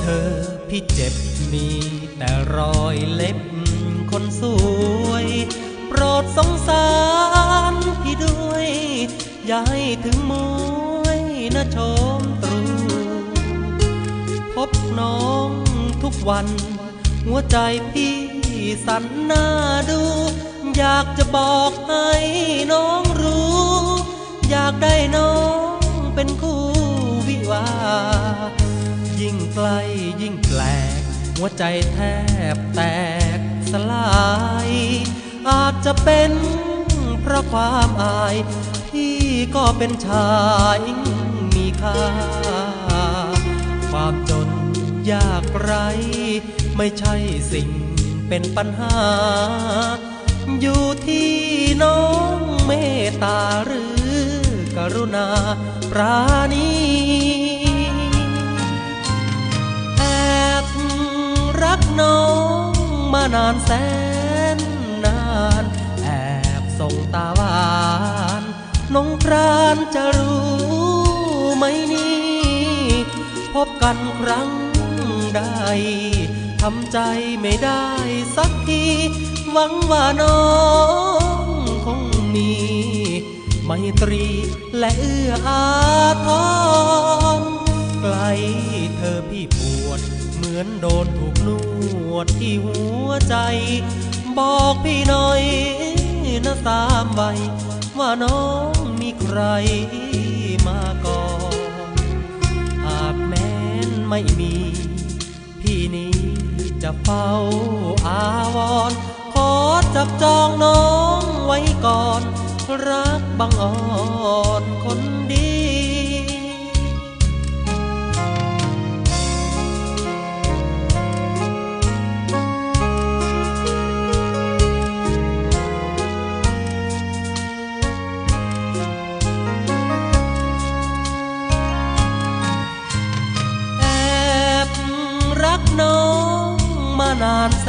เธอพี่เจ็บมีแต่รอยเล็บคนสวย โปรดสงสารพี่ด้วยอย่าให้ถึงมวยนะชมตรู พบน้องทุกวัน หัวใจพี่สั่นหน้าดู อยากจะบอก กล้ยิ่งแปลก หัวใจแทบแตกสลาย อาจจะเป็นเพราะความอาย พี่ก็เป็นชายมีค่า ความจนยากไร ไม่ใช่สิ่งเป็นปัญหา อยู่ที่น้องเมตตาหรือกรุณาปราณี น้องมานานแสนนาน แอบส่งตาหวาน น้องพรานจะรู้ไหมนี่ พบกันครั้งใดทำใจไม่ได้สักที หวังว่าน้องคงมีไมตรีและเอื้ออาทรไกลเธอพี่ปวด เหมือนโดนถูกนวดที่หัวใจ บอกพี่หน่อยนะสามใบว่าน้องมีใครมาก่อนหากแม้นไม่มี พี่นี้จะเฝ้าอาวรณ์ขอจับจองน้องไว้ก่อน รักบังอ่อนคนดีานานแส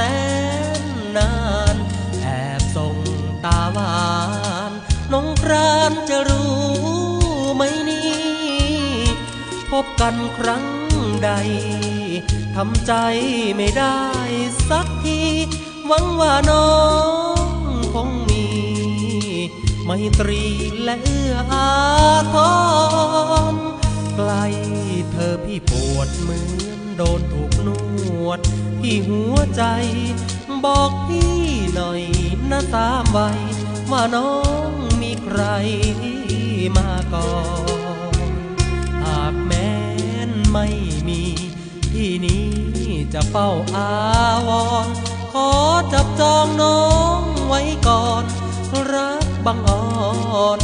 นนาน แอบส่งตาหวานน้องพรานจะรู้ไหมนี่ พบกันครั้งใดทำใจไม่ได้สักที หวังว่าน้องคงมี ไมตรีและเอื้ออาทรไกลเธอพี่ปวดเหมือน โดนถูกนวดที่หัวใจ บอกพี่หน่อยนะสามใบว่าน้องมีใครมาก่อนหากแม้นไม่มี ที่นี้จะเฝ้าอาวรขอจับจองน้องไว้ก่อน รักบังอ่อน